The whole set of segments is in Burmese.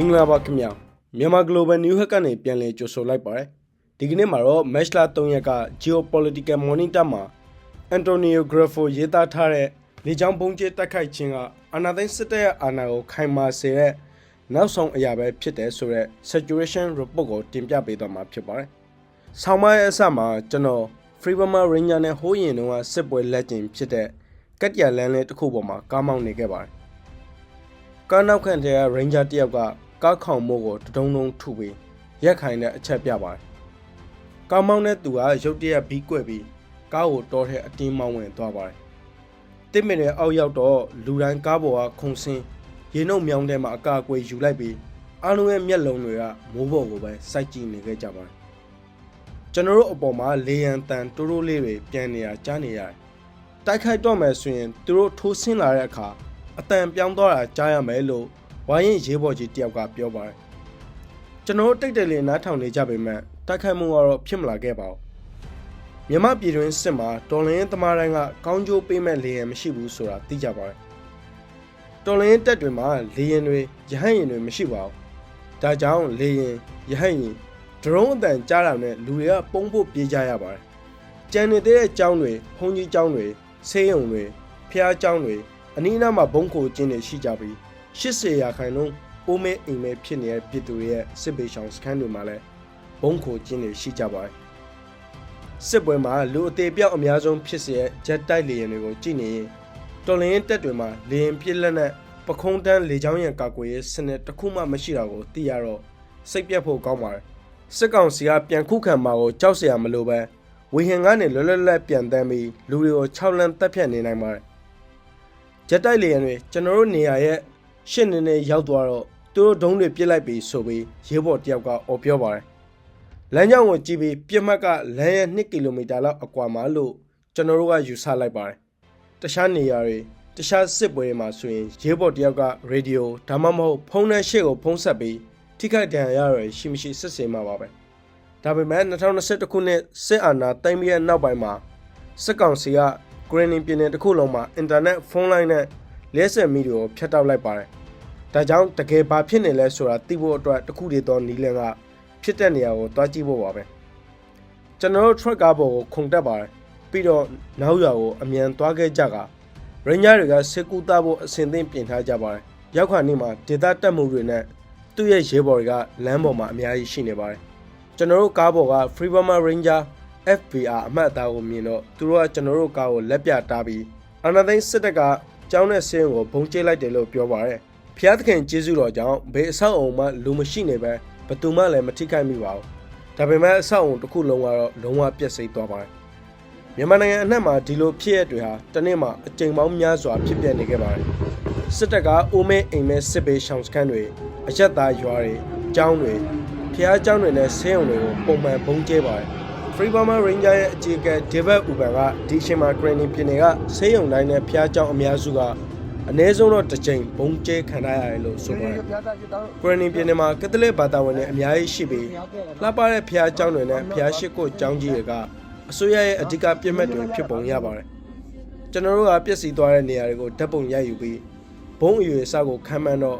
မင်္ဂလာပါခင်ဗျာမြန်မာ Global New Hack ကနေပြန်လည်ကြိုဆိုလိုက်ပါတယ်ဒီကနေ့မှာတော့ Match လာ3ရက်က Geopolitical Monitor မှာ Antonio Grafo ရေးသားထားတဲ့လေကြောင်းပုံကျဲတိုက်ခိုက်ခြင်းကအာဏာသိမ်းစစ်တပ်ရဲ့အာဏာကိုခိုင်မာစေတဲ့နောက်ဆုံးအရာပဲဖြစ်တယ်ဆိုတော့ Saturation Report ကိုတင်ပြပေးသွားမှာဖြစ်ပါတယ်ဆောင်းမရဲ့အစမှာကျွန်တော် Free Burma Ranger နဲ့ဟိုးရင်တုန်းကစစ်ပွဲလက်ကျင်ဖြစ်တဲ့ကတ်တရလန်းလေးတစ်ခုပေါ်မှာကားမောင်းနေခဲ့ပါတယ်ကားနောက်ခံတဲ့ Ranger တယောက်က ကားခေါင်မို့ကိုတဒုံဒုံထုပြီးရက်ခိုင်တဲ့အချက်ပြပါတယ်ကားမောင်းတဲ့သူကရုတ်တရက်ဘီးကွက်ပြီးကားကိုတောထဲအတင်းမောင်းဝင်သွားပါတယ်တစ်မိနစ်အောက်ရောက်တော့လူတိုင်းကားပေါ်ကခုန်ဆင်းရေနှုတ်မြောင်းထဲမှာအကာအကွယ်ယူလိုက်ပြီးအားလုံးရဲ့မျက်လုံးတွေကမိုးပေါ်ကိုပဲစိုက်ကြည့်နေခဲ့ကြပါတယ်ကျွန်တော်တို့အပေါ်မှာလေယံတန်တိုးတိုးလေးတွေပြန်နေတာကြားနေရတယ်တိုက်ခိုက်တော့မယ်ဆိုရင်သူတို့ထိုးဆင်းလာတဲ့အခါအတန်ပြောင်းသွားတာကြားရမယ်လို့ ဝိုင်းရင်ရေးပေါ်ကြီးတယောက်ကပြောပါတယ်ကျွန်တော်တို့တိတ်တယ်လေးနားထောင်နေကြပေမဲ့တိုက်ခိုက်မှုကတော့ဖြစ်မလာခဲ့ပါဘူးမြမပြည်တွင်းစစ်မှာတော်လင်းသမားတိုင်းကကောင်းကျိုးပေးမဲ့လေယံမရှိဘူးဆိုတာသိကြပါတယ်တော်လင်းတက်တွေမှာလေယံတွေရဟတ်ရင်တွေမရှိပါဘူးဒါကြောင့်လေယံရဟတ်ရင်ဒရုန်းအတန်ကြားတာနဲ့လူတွေကပုံဖို့ပြေးကြရပါတယ်ကြံနေတဲ့ကျောင်းတွေဘုန်းကြီးကျောင်းတွေဆေးရုံတွေဖျားကျောင်းတွေအနီးအနားမှာဘုံခိုကျင်းတွေရှိကြပြီး 80ရာခိုင်နှုန်းအိုးမဲအိမ်မဲဖြစ်နေတဲ့ပြည်သူတွေရဲ့စစ်ဘေးရှောင်စခန်းတွေမှာလည်းဘုံခိုကျင်းတွေရှိကြပါတယ်စစ်ပွဲမှာလူအသေးပြောက်အများဆုံးဖြစ်စေတဲ့ဂျက်တိုက်လေယာဉ်တွေကိုကြည့်နေရင်တော်လင်းတက်တွေမှာလေယာဉ်ပြစ်လက်နဲ့ပခုံးတန်းလေကြောင်းရန်ကာကွယ်ရေးစနစ်တစ်ခုမှမရှိတာကိုသိရတော့စိတ်ပြတ်ဖို့ကောင်းပါတယ်စစ်ကောင်စီကပြန်ခုခံမှာကိုကြောက်စရာမလိုပဲဝေဟင်ကနေလွတ်လွတ်လပ်ပြန်တမ်းပြီးလူတွေကို6လမ်းတက်ဖြတ်နေနိုင်ပါတယ်ဂျက်တိုက်လေယာဉ်တွေကျွန်တော်တို့နေရာရဲ့ ရှစ်နေနေရောက်သွားတော့သူတို့ဒုံးတွေပြစ်လိုက်ပြီးဆိုပြီးရေးပေါ်တယောက်ကအော်ပြောပါတယ်လမ်းကြောင်းကိုကြည့်ပြီးပြစ်မှတ်ကလမ်းရဲ့2ကီလိုမီတာလောက်အကွာမှာလို့ကျွန်တော်တို့ကယူဆလိုက်ပါတယ်တခြားနေရာတွေတခြားစစ်ပွဲတွေမှာဆိုရင်ရေးပေါ်တယောက်ကရေဒီယိုဒါမှမဟုတ်ဖုန်းနဲ့ရှေ့ကိုဖုန်းဆက်ပြီးထိခိုက်ဒဏ်ရာရရရှိမရှိစစ်ဆေးမှာပါပဲဒါပေမဲ့2021ခုနှစ်စစ်အာဏာသိမ်းပြီးတဲ့နောက်ပိုင်းမှာစစ်ကောင်စီကဂရင်းနင်ပြည်နယ်တစ်ခုလုံးမှာအင်တာနက်ဖုန်းလိုင်းနဲ့လဲဆက်မီတွေကိုဖျက်တောက်လိုက်ပါတယ်။ ဒါကြောင့်တကယ်ဘာဖြစ်နေလဲဆိုတာသိဖို့အတွက်တစ်ခုတည်းသောနီလန်ကဖြစ်တဲ့နေရာကိုတွားကြည့်ဖို့ပါပဲ။ကျွန်တော်တို့ truck ကားပေါ်ကိုခုန်တက်ပါတယ်။ပြီးတော့နောက်ရွာကိုအမြန်သွားခဲ့ကြကရင်းညာတွေကစစ်ကူတာဖို့အဆင်သင့်ပြင်ထားကြပါတယ်။ရောက်ခါနေ့မှာဒေတာတက်မှုတွေနဲ့သူ့ရဲ့ရဲဘော်တွေကလမ်းပေါ်မှာအများကြီးရှိနေပါတယ်။ကျွန်တော်တို့ကားပေါ်က Free Burma Ranger FBR အမှတ်အသားကိုမြင်တော့သူတို့ကကျွန်တော်တို့ကားကိုလက်ပြတားပြီးအာနာသိန်းစစ်တပ်ကကျောင်းနဲ့ဆင်းကိုဘုံကျဲလိုက်တယ်လို့ပြောပါရယ် ဖျားသခင်ကျေးဇူးတော်ကြောင့်ဘေးအဆောက်အုံမှလူမရှိနေပဲဘသူမှလည်းမထိခိုက်မိပါဘူးဒါပေမဲ့အဆောက်အုံတစ်ခုလုံးကတော့လုံးဝပြည့်စိတ်သွားပါတယ်မြန်မာနိုင်ငံအနှံ့မှာဒီလိုဖြစ်ရတွေဟာတနေ့မှအကြိမ်ပေါင်းများစွာဖြစ်ပျက်နေခဲ့ပါတယ်စစ်တပ်ကအိုးမဲအိမ်မဲစစ်ဘေးရှောင်စခန်းတွေအရက်သားရွာတွေကျောင်းတွေဖျားကျောင်းတွေနဲ့ဆင်းုံတွေကိုပုံမှန်ဘုံကျဲပါတယ် Free Burma Ranger ရဲ့အကြီးအကဲ David Uban ကဒီအချိန်မှာ Training ပြည်နယ်ကဆေးရုံတိုင်းနဲ့ဖျားကျောင်းအများစုက အနည်းဆုံးတော့တစ်ချိန်ဘုံကျဲခံရရတယ်လို့ဆိုပါတယ်။ Training ပြည်နယ်မှာကက်သလစ်ဘာသာဝင်တွေအများကြီးရှိပြီးလှပတဲ့ဖျားကျောင်းတွေနဲ့ဖျားရှိခို့ကျောင်းကြီးတွေကအစိုးရရဲ့အဓိကပြစ်မှတ်တွေဖြစ်ပုံရပါတယ်။ကျွန်တော်တို့ကပြည့်စည်သွားတဲ့နေရာတွေကိုဓာတ်ပုံရိုက်ယူပြီးဘုံအရွယ်အစားကိုခံမှန်းတော့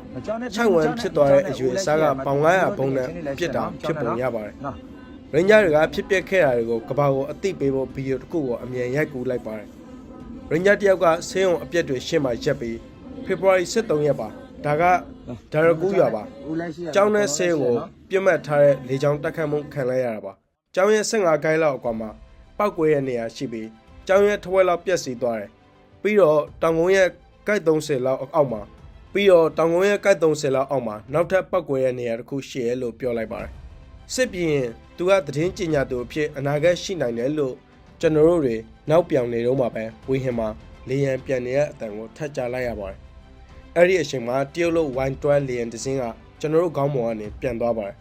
ခြောက်ဝမ်းဖြစ်သွားတဲ့အရွယ်အစားကပေါင်900ဘုံနဲ့ပြစ်တာဖြစ်ပုံရပါတယ်။ရင်းကြားတွေကဖြစ်ပျက်ခဲ့တာတွေကိုကဘာကိုအသိပေးဖို့ဗီဒီယိုတစ်ခုကိုအမြန်ရိုက်ကူးလိုက်ပါတယ်။ ရင်းကြားတယောက်ကဆေးရုံအပြက်တွေရှင်းမှရက်ပြီးဖေဖော်ဝါရီ23ရက်ပါဒါကဒါရကူးရွာပါ။ကျောင်းနဲ့ဆေးရုံကိုပြစ်မှတ်ထားတဲ့လေကြောင်းတက်ခတ်မှုခံလိုက်ရတာပါ။ကျောင်းရဲ့15ဂိုင်းလောက်အကွာမှာပောက်ကွဲတဲ့နေရာရှိပြီးကျောင်းရဲ့ထဝက်လောက်ပြက်စီသွားတယ်။ပြီးတော့တောင်ကုန်းရဲ့ကိုက်30လောက်အောက်မှာပြီးတော့တောင်ကုန်းရဲ့ကိုက်30လောက်အောက်မှာနောက်ထပ်ပောက်ကွဲတဲ့နေရာတစ်ခုရှိရဲလို့ပြောလိုက်ပါတယ်။စစ်ပြင်းသူကသတင်းကြညာသူအဖြစ်အနာဂတ်ရှိနိုင်တယ်လို့ ကျွန်တော်တို့တွေနောက်ပြောင်နေတော့မှပဲဝေဟင်မှာလေယံပြန်နေတဲ့အတန်ကိုထပ်ကြလိုက်ရပါတယ်။အဲ့ဒီအချိန်မှာတရုတ်လို့ Y12 လေယံတစ်စင်းကကျွန်တော်တို့ခေါင်းပေါ်ကနေပြန်သွားပါတယ်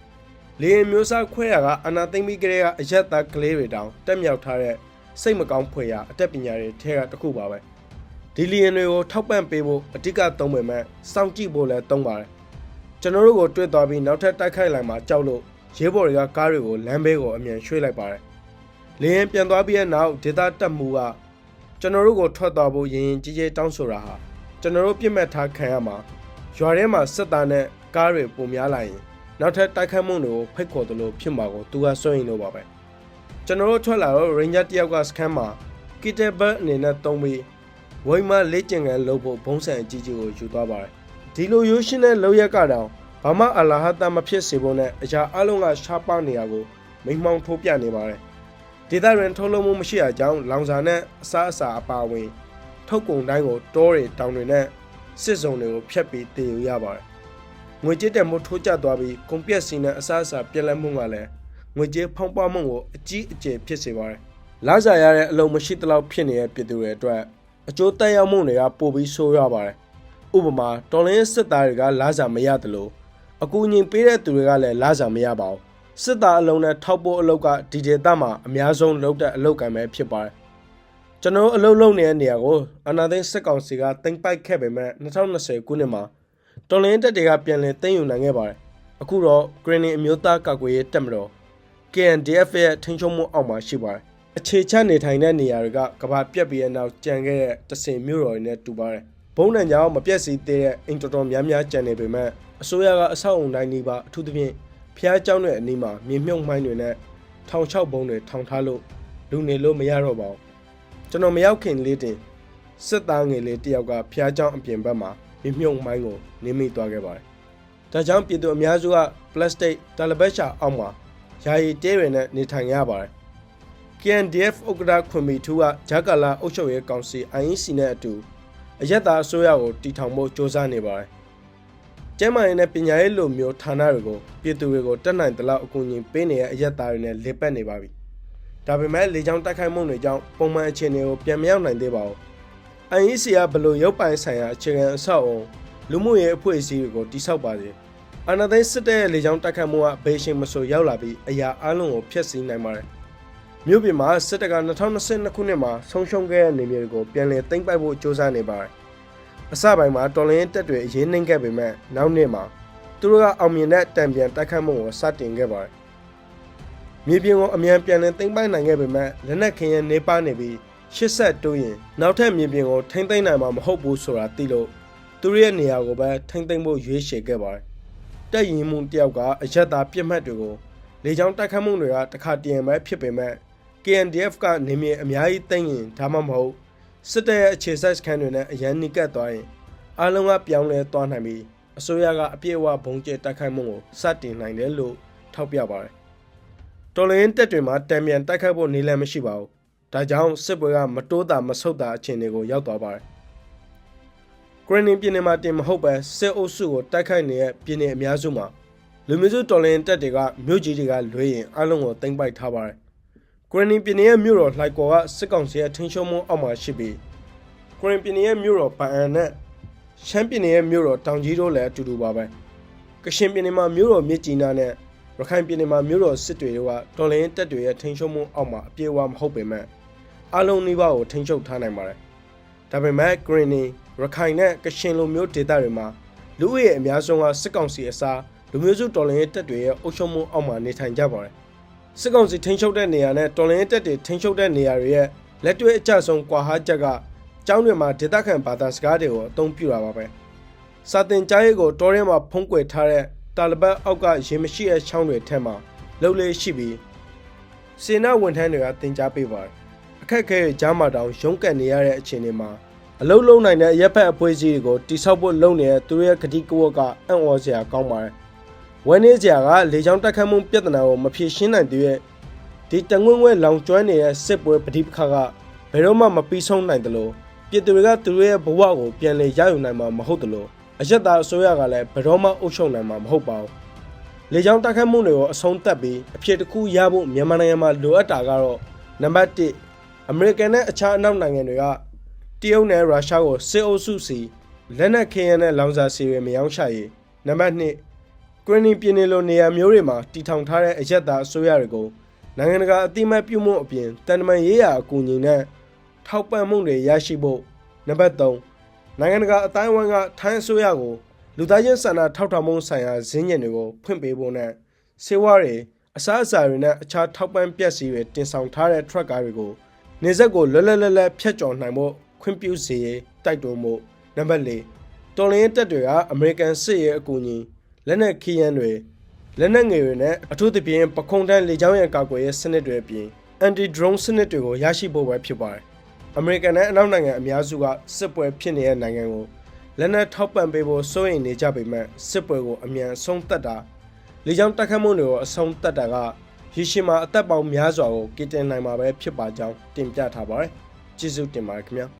။လေယံမျိုးစားခွဲရကအနာသိမ့်ပြီးကလေးကအရက်သားကလေးတွေတောင်တက်မြောက်ထားတဲ့စိတ်မကောင်းဖွယ်ရာအတက်ပညာတွေထဲကတစ်ခုပါပဲ။ဒီလီယံတွေကိုထောက်ပံ့ပေးဖို့အဓိကသုံးပေမဲ့စောင့်ကြည့်ဖို့လည်းသုံးပါတယ်။ကျွန်တော်တို့ကိုတွေ့သွားပြီးနောက်ထပ်တိုက်ခိုက်လိုက်မှကြောက်လို့ရဲဘော်တွေကကားတွေကိုလမ်းဘေးကိုအမြန်ရွှေ့လိုက်ပါတယ်။ လေရင်ပြန်သွားပြီးတဲ့နောက်ဒေတာတက်မှုကကျွန်တော်တို့ကိုထွက်သွားဖို့ရင်ရင်ကြီးကြီးတောင်းဆိုတာဟာကျွန်တော်တို့ပြစ်မှတ်ထားခံရမှာရွာထဲမှာစစ်သားနဲ့ကားတွေပုံများလာရင်နောက်ထပ်တိုက်ခတ်မှုတွေကိုဖိတ်ခေါ်တယ်လို့ဖြစ်မှာကိုသူကစွန့်ရင်လို့ပါပဲကျွန်တော်တို့ထွက်လာတော့ Ranger တယောက်ကစခန်းမှာ Kitable အနေနဲ့တုံးပြီးဝိမလေ့ကျင့်ခန်းလုပ်ဖို့ဘုံစံအကြီးကြီးကိုယူသွားပါတယ်ဒီလိုရိုးရှင်းတဲ့လောက်ရက်ကတော့ဘာမှအလာဟတ်တမဖြစ်စေဖို့နဲ့အရာအလုံးကရှားပါနေရကိုမိန်မောင်းထိုးပြနေပါတယ် ဒေသတွင်ထုတ်လုပ်မှုမရှိတဲ့အကြောင်းလောင်စာနဲ့အစားအစာအပါအဝင် ထုတ်ကုန်တိုင်းကိုတောတွေတောင်တွေနဲ့စစ်စုံတွေကိုဖျက်ပြီးတည်ယူရပါတယ်။ငွေကြေးတန်မိုးထိုးကျသွားပြီးကုန်ပြက်စီနဲ့အစားအစာပြက်လက်မှုကလည်းငွေကြေးဖောင်းပွားမှုကိုအကြီးအကျယ်ဖြစ်စေပါတယ်။လာစားရတဲ့အလုံးမရှိသလောက်ဖြစ်နေတဲ့ပြည်သူတွေအတွက်အကျိုးသက်ရောက်မှုတွေကပိုပြီးဆိုးရွားပါတယ်။ဥပမာတော်လင်းစစ်သားတွေကလာစားမရတယ်လို့အကူအညီပေးတဲ့သူတွေကလည်းလာစားမရပါဘူး။ စစ်သားအလုံးနဲ့ထောက်ပို့အလုပ်ကဒီဒေသမှာအများဆုံးလုပ်တဲ့အလုပ်ကံပဲဖြစ်ပါတယ်။ကျွန်တော်အလုပ်လုပ်နေတဲ့နေရာကိုအနာသိန်းစစ်ကောင်စီကတင်ပိုက်ခဲ့ပေမဲ့2020ခုနှစ်မှာတော်လင်းတက်တွေကပြန်လည်တင်ယူနိုင်ခဲ့ပါတယ်။အခုတော့ Green အမျိုးသားကာကွယ်ရေးတပ်မတော် KNDF ရဲ့ထိန်းချုပ်မှုအောက်မှာရှိပါတယ်။အခြေချနေထိုင်တဲ့နေရာတွေကကဘာပြက်ပြီးတဲ့နောက်ကြံခဲ့တဲ့တစင်မြို့တော်တွေနဲ့တူပါတယ်။ဘုံနံကြောင်မပြက်စီသေးတဲ့အင်တော်တော်များများကြံနေပေမဲ့အစိုးရကအဆောက်အုံတိုင်းဒီပါအထူးသဖြင့် ဖျားเจ้าရဲ့အနီးမှာမြေမြုပ်မိုင်းတွေနဲ့ထောင်ချောက်ဘုံတွေထောင်ထားလို့လူနေလို့မရတော့ပါဘူး။ ကျွန်တော်မရောက်ခင်လေးတင်စစ်သားငယ်လေးတယောက်ကဖျားเจ้าအပြင်ဘက်မှာမြမြုံမိုင်းကိုနင်းမိသွားခဲ့ပါတယ်။ဒါကြောင့်ပြည်သူအများစုကပလတ်စတစ်တာလဘက်ရှာအောက်မှာယာယီတဲတွေနဲ့နေထိုင်ရပါတယ်။ KNDF ဥက္ကဋ္ဌခွန်မီထူးကဂျာကာလာအုပ်ချုပ်ရေးကောင်စီ INC နဲ့အတူအရက်သားအစိုးရကိုတီထောင်ဖို့စ조사နေပါတယ်။ ကျမ်းမာရေးနဲ့ပညာရေးလိုမျိုးဌာနတွေကိုပြည်သူတွေကိုတက်နိုင်သလောက်အကူအညီပေးနေတဲ့အရက်သားတွေနဲ့လက်ပတ်နေပါပြီ။ဒါပေမဲ့လေကြောင်းတိုက်ခိုက်မှုတွေကြောင့်ပုံမှန်အခြေအနေကိုပြန်မရောက်နိုင်သေးပါဘူး။ IEC ကဘလို့ရုပ်ပိုင်ဆိုင်ရာအခြေခံအဆောက်အုံလူမှုရေးအဖွဲ့အစည်းတွေကိုတိစောက်ပါစေ။အာဏာသိမ်းစစ်တပ်ရဲ့လေကြောင်းတိုက်ခိုက်မှုကဘေးရှင်မဆိုရောက်လာပြီးအရာအလုံးကိုဖျက်ဆီးနိုင်ပါတယ်။မြို့ပြင်မှာစစ်တပ်က2022ခုနှစ်မှာဆုံးရှုံးခဲ့တဲ့နေမြေတွေကိုပြန်လည်သိမ်းပိုက်ဖို့စ조사နေပါတယ်။ အစပိုင်းမှာတော်လိုင်းတက်တွေအရေးနှိမ့်ခဲ့ပေမဲ့နောက်နှစ်မှာသူတို့ကအောင်မြင်တဲ့တံပြန်တိုက်ခိုက်မှုကိုစတင်ခဲ့ပါတယ်။မြေပြင်ကိုအမြန်ပြန်လည်သိမ်းပိုက်နိုင်ခဲ့ပေမဲ့လက်နက်ခင်ရဲ့နေပါနေပြီးရှစ်ဆက်တိုးရင်နောက်ထပ်မြေပြင်ကိုထိမ့်သိမ်းနိုင်မှာမဟုတ်ဘူးဆိုတာသိလို့သူတို့ရဲ့နေရာကိုပဲထိမ့်သိမ်းဖို့ရွေးချယ်ခဲ့ပါတယ်။တက်ရင်မှုတယောက်ကအရက်သားပြစ်မှတ်တွေကိုလေကြောင်းတိုက်ခတ်မှုတွေကတစ်ခါတည်းပဲဖြစ်ပေမဲ့ KNDF ကနေမြေအများကြီးသိမ်းရင်ဒါမှမဟုတ် စစ်တပ်ရဲ့အခြေစိုက်စခန်းတွေနဲ့အရန်နီကတ်သွားရင်အားလုံးကပြောင်းလဲသွားနိုင်ပြီးအစိုးရကအပြည့်အဝဘုံကျဲတိုက်ခိုက်မှုကိုစတင်နိုင်တယ်လို့ထောက်ပြပါတယ်။တော်လိုင်းတက်တွေမှာတံပြန်တိုက်ခိုက်ဖို့နေလမ်းမရှိပါဘူး။ဒါကြောင့်စစ်ပွဲကမတိုးတာမဆုတ်တာအခြေအနေကိုရောက်သွားပါတယ်။ဂရင်းနင်ပြည်နယ်မှာတင်မဟုတ်ပဲစစ်အုပ်စုကိုတိုက်ခိုက်နေတဲ့ပြည်နယ်အများစုမှာလူမျိုးစုတော်လိုင်းတက်တွေကမြို့ကြီးတွေကလွှဲရင်အလုံးကိုတင်ပိုက်ထားပါတယ်။ ဂရင်းနင်ပြည်နယ်ရဲ့မြို့တော်လှိုက်ကော်ကစစ်ကောင်စီရဲ့ထိန်းချုပ်မှုအောက်မှာရှိပြီးဂရင်းပြည်နယ်ရဲ့မြို့တော်ပန်အန်နဲ့ရှမ်းပြည်နယ်ရဲ့မြို့တော်တောင်ကြီးတို့လည်းအတူတူပါပဲ။ကရှင်ပြည်နယ်မှာမြို့တော်မြစ်ကြီးနားနဲ့ရခိုင်ပြည်နယ်မှာမြို့တော်စစ်တွေတို့ကတော်လိုင်းတက်တွေရဲ့ထိန်းချုပ်မှုအောက်မှာအပြေအဝမဟုတ်ပေမဲ့အလုံးနှိပါကိုထိန်းချုပ်ထားနိုင်ပါတယ်။ဒါပေမဲ့ Green ရခိုင်နဲ့ကရှင်လိုမျိုးဒေသတွေမှာလူဦးရေအများဆုံးကစစ်ကောင်စီအစားလူမျိုးစုတော်လိုင်းတက်တွေရဲ့အုပ်ချုပ်မှုအောက်မှာနေထိုင်ကြပါတယ်။ စစ်ကောင်စီထိန်းချုပ်တဲ့နေရာနဲ့တော်လိုင်းတက်တွေထိန်းချုပ်တဲ့နေရာတွေရဲ့လက်တွေ့အကျဆုံးကွာဟချက်ကကျောင်းတွေမှာဒေသခံဘာသာစကားတွေကိုအသုံးပြုတာပါပဲ။စာတင်ကြားရေးကိုတောထဲမှာဖုံးကွယ်ထားတဲ့တာလဘတ်အောက်ကရေမရှိတဲ့ချောင်းတွေထဲမှာလှုပ်လေးရှိပြီးစေနာဝန်ထမ်းတွေကတင် जा ပေးပါတယ်အခက်အခဲကြားမှာတောင်ရုန်းကန်နေရတဲ့အခြေအနေမှာအလုံးလုံးနိုင်တဲ့ရပ်ဖက်အဖွဲ့အစည်းတွေကိုတိဆောက်ဖို့လုပ်နေတဲ့သူတို့ရဲ့ကတိကဝတ်ကအံ့ဩစရာကောင်းပါတယ် ဝန်းနေစရာကလေချောင်းတက်ခတ်မှုပြဿနာကိုမဖြေရှင်းနိုင်သေးတဲ့ဒီတငွင့်ငွဲ့လောင်ကျွမ်းနေတဲ့စစ်ပွဲပဋိပက္ခကဘယ်တော့မှမပြီးဆုံးနိုင်တယ်လို့ပြည်သူတွေကသူတို့ရဲ့ဘဝကိုပြန်လည်ရယူနိုင်မှာမဟုတ်တယ်လို့အရက်သားအစိုးရကလည်းဘယ်တော့မှအုပ်ချုပ်နိုင်မှာမဟုတ်ပါဘူး။လေကြောင်းတိုက်ခတ်မှုတွေကိုအဆုံးသတ်ပြီးအဖြစ်တစ်ခုရဖို့မြန်မာနိုင်ငံမှာလိုအပ်တာကတော့နံပါတ်1အမေရိကန်နဲ့အခြားအနောက်နိုင်ငံတွေကတရုတ်နဲ့ရုရှားကိုစစ်အုပ်စုစီလက်နက်ခဲယမ်းနဲ့လောင်စာဆီတွေမရောင်းချရေးနံပါတ်2 ဂရင်းနီပြည်နယ်လိုနေရာမျိုးတွေမှာတီထောင်ထားတဲ့အရက်သားအစိုးရတွေကိုနိုင်ငံတကာအသိအမှတ်ပြုမှုအပြင်တန်တမန်ရေးရာအကူအညီနဲ့ထောက်ပံ့မှုတွေရရှိဖို့နံပါတ်3နိုင်ငံတကာအတိုင်းအဝန်းကထိုင်းအစိုးရကိုလူသားချင်းစာနာထောက်ထားမှုဆိုင်ရာဈေးညင်တွေကိုဖွင့်ပေးဖို့နဲ့စေဝါတွေအစားအစာတွေနဲ့အခြားထောက်ပံ့ပစ္စည်းတွေတင်ဆောင်ထားတဲ့ထရက်ကားတွေကိုနေဆက်ကိုလွတ်လပ်လပ်လပ်ဖြတ်ကျော်နိုင်ဖို့ခွင့်ပြုစေရေးတိုက်တွန်းမှုနံပါတ်4တော်လင်းတက်တွေကအမေရိကန်စစ်ရေးအကူအညီ လက်နက်ခီးရန်တွေလက်နက်ငယ်တွေနဲ့အထူးသဖြင့်ပခုံးတန်းလေကြောင်းရန်ကာကွယ်ရေးစနစ်တွေအပြင် anti drone စနစ်တွေကိုရရှိဖို့ပဲဖြစ်ပါတယ်။အမေရိကန်နဲ့အနောက်နိုင်ငံအများစုကစစ်ပွဲဖြစ်နေတဲ့နိုင်ငံကိုလက်နက်ထောက်ပံ့ပေးဖို့စိုးရိမ်နေကြပေမဲ့စစ်ပွဲကိုအမြန်အဆုံးသတ်တာလေကြောင်းတိုက်ခတ်မှုတွေကိုအဆုံးသတ်တာကရရှိမှာအသက်ပေါင်းများစွာကိုကယ်တင်နိုင်မှာပဲဖြစ်ပါကြောင်းတင်ပြထားပါတယ်။ကျေးဇူးတင်ပါတယ်ခင်ဗျာ။